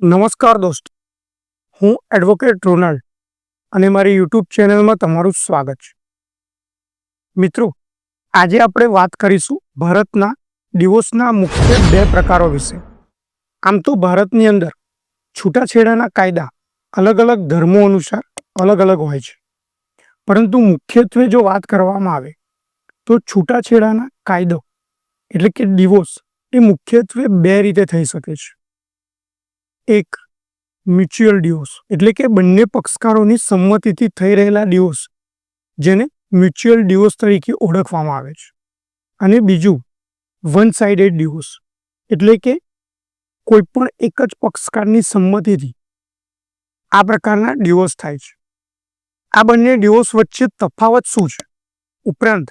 નમસ્કાર દોસ્તો. હું એડવોકેટ રોનાલ્ડ અને મારી યુટ્યુબ ચેનલમાં તમારું સ્વાગત છે. મિત્રો, આજે આપણે વાત કરીશું ભારતના ડિવોર્સના મુખ્ય બે પ્રકારો વિશે. આમ તો ભારતની અંદર છૂટાછેડાના કાયદા અલગ અલગ ધર્મો અનુસાર અલગ અલગ હોય છે. પરંતુ મુખ્યત્વે જો વાત કરવામાં આવે તો છૂટાછેડાના કાયદો એટલે કે ડિવોર્સ એ મુખ્યત્વે બે રીતે થઈ શકે છે. એક મ્યુચ્યુઅલ ડિવોર્સ, એટલે કે બંને પક્ષકારોની સંમતિથી થઈ રહેલા ડિવોર્સ, જેને મ્યુચ્યુઅલ ડિવોર્સ તરીકે ઓળખવામાં આવે છે. અને બીજું વન સાઇડેડ ડિવોર્સ, એટલે કે કોઈ પણ એક જ પક્ષકારની સંમતિથી આ પ્રકારના ડિવોર્સ થાય છે. આ બંને ડિવોર્સ વચ્ચે તફાવત શું છે? ઉપરાંત,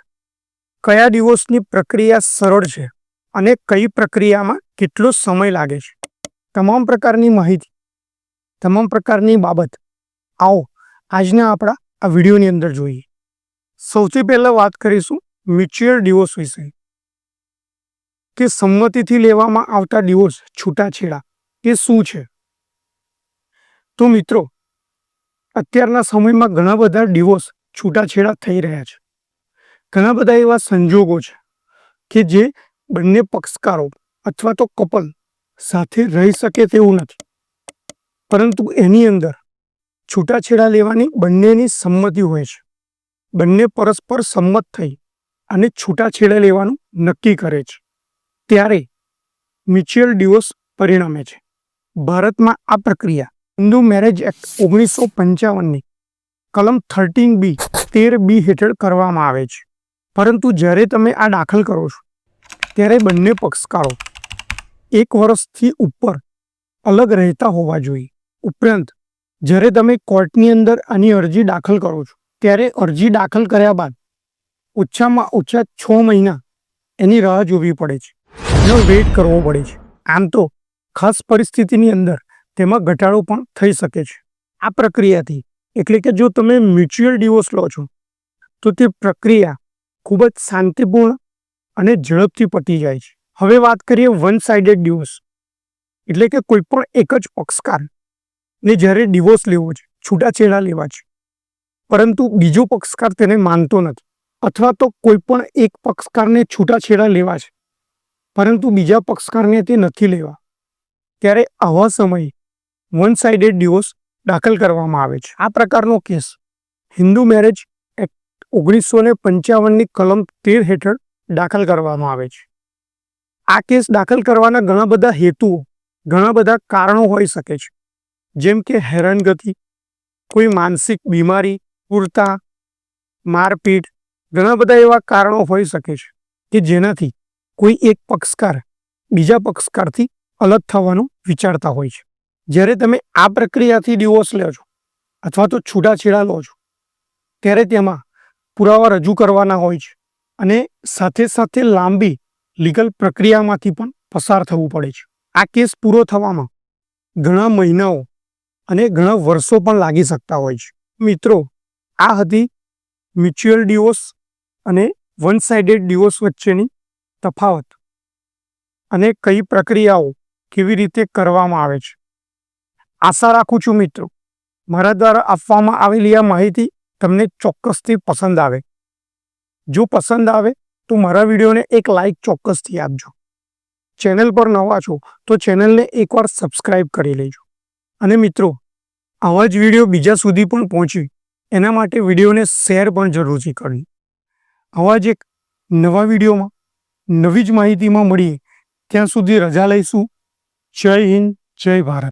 કયા ડિવોર્સની પ્રક્રિયા સરળ છે અને કઈ પ્રક્રિયામાં કેટલો સમય લાગે છે? તમામ પ્રકારની માહિતી, તમામ પ્રકારની બાબત. આવો, આજના આપણા આ વિડીયોની અંદર જોઈએ. સૌથી પહેલાં વાત કરીશું મ્યુચ્યુઅલ ડિવોર્સ વિશે. કે સંમતિથી લેવામાં આવતા ડિવોર્સ છૂટાછેડા, એ શું છે? તો મિત્રો, અત્યારના સમયમાં ઘણા બધા ડિવોર્સ છૂટાછેડા થઈ રહ્યા છે. ઘણા બધા એવા સંજોગો છે કે જે બંને પક્ષકારો અથવા તો કપલ સાથે રહી શકે તેવું નથી. પરંતુ એની અંદર છૂટાછેડા લેવાની બંનેની સંમતિ હોય છે. બંને પરસ્પર સંમત થઈ અને છૂટાછેડા લેવાનું નક્કી કરે છે. ત્યારે મ્યુચ્યુઅલ ડિવોર્સ પરિણમે છે. ભારતમાં આ પ્રક્રિયા હિન્દુ મેરેજ એક્ટ ઓગણીસો પંચાવનની કલમ થર્ટીન બી તેર બી હેઠળ કરવામાં આવે છે. પરંતુ જ્યારે તમે આ દાખલ કરો છો, ત્યારે બંને પક્ષકારો એક વર્ષથી ઉપર અલગ રહેતા હોવા જોઈએ. ઉપરાંત, જ્યારે તમે કોર્ટની અંદર આની અરજી દાખલ કરો છો, ત્યારે અરજી દાખલ કર્યા બાદ ઓછામાં ઓછા છ મહિના એની રાહ જોવી પડે છે. એનો વેઇટ કરવો પડે છે. આમ તો ખાસ પરિસ્થિતિની અંદર તેમાં ઘટાડો પણ થઈ શકે છે. આ પ્રક્રિયાથી, એટલે કે જો તમે મ્યુચ્યુઅલ ડિવોર્સ લો છો, તો તે પ્રક્રિયા ખૂબ જ શાંતિપૂર્ણ અને ઝડપથી પતી જાય છે. હવે વાત કરીએ વન સાઇડેડ ડિવોર્સ એટલે કે કોઈ પણ એક જ પક્ષકાર. ને જ્યારે ડિવોર્સ લેવો છે, છૂટાછેડા લેવા છે. પરંતુ બીજો પક્ષકાર તેને માનતો નથી. અથવા તો કોઈ પણ એક પક્ષકારને છૂટાછેડા લેવા છે. પરંતુ બીજા પક્ષકારને તે નથી લેવા. ત્યારે આવા સમયે વન સાઇડેડ ડિવોર્સ દાખલ કરવામાં આવે છે. આ પ્રકારનો કેસ હિન્દુ મેરેજ એક્ટ ઓગણીસો ને પંચાવનની કલમ તેર હેઠળ દાખલ કરવામાં આવે છે. આ કેસ દાખલ કરવાના ઘણા બધા હેતુઓ, ઘણા બધા કારણો હોઈ શકે છે. જેમ કે હેરાનગતિ, કોઈ માનસિક બીમારી, પૂરતા, મારપીટ, ઘણા બધા એવા કારણો હોઈ શકે છે કે જેનાથી કોઈ એક પક્ષકાર બીજા પક્ષકારથી અલગ થવાનું વિચારતા હોય છે. જ્યારે તમે આ પ્રક્રિયાથી ડિવોર્સ લો છો અથવા તો છૂટાછેડા લો છો, ત્યારે તેમાં પુરાવા રજૂ કરવાના હોય છે અને સાથે સાથે લાંબી લીગલ પ્રક્રિયામાંથી પણ પસાર થવું પડે છે. આ કેસ પૂરો થવામાં ઘણા મહિનાઓ અને ઘણા વર્ષો પણ લાગી શકતા હોય છે. મિત્રો, આ હતી મ્યુચ્યુઅલ ડિવોર્સ અને વન સાઇડેડ ડિવોર્સ વચ્ચેની તફાવત અને કઈ પ્રક્રિયાઓ કેવી રીતે કરવામાં આવે છે. આશા રાખું છું મિત્રો, મારા દ્વારા આપવામાં આવેલી આ માહિતી તમને ચોક્કસથી પસંદ આવે. જો પસંદ આવે તો મારા વિડીયોને એક લાઇક ચોક્કસથી આપજો. ચેનલ પર નવા છો તો ચેનલને એકવાર સબસ્ક્રાઈબ કરી લેજો. અને મિત્રો, આવા જ વીડિયો બીજા સુધી પણ પહોંચી એના માટે વિડીયોને શેર પણ જરૂરથી કરવી. આવા જ એક નવા વિડીયોમાં, નવી જ માહિતીમાં મળીએ. ત્યાં સુધી રજા લઈશું. જય હિન્દ, જય ભારત.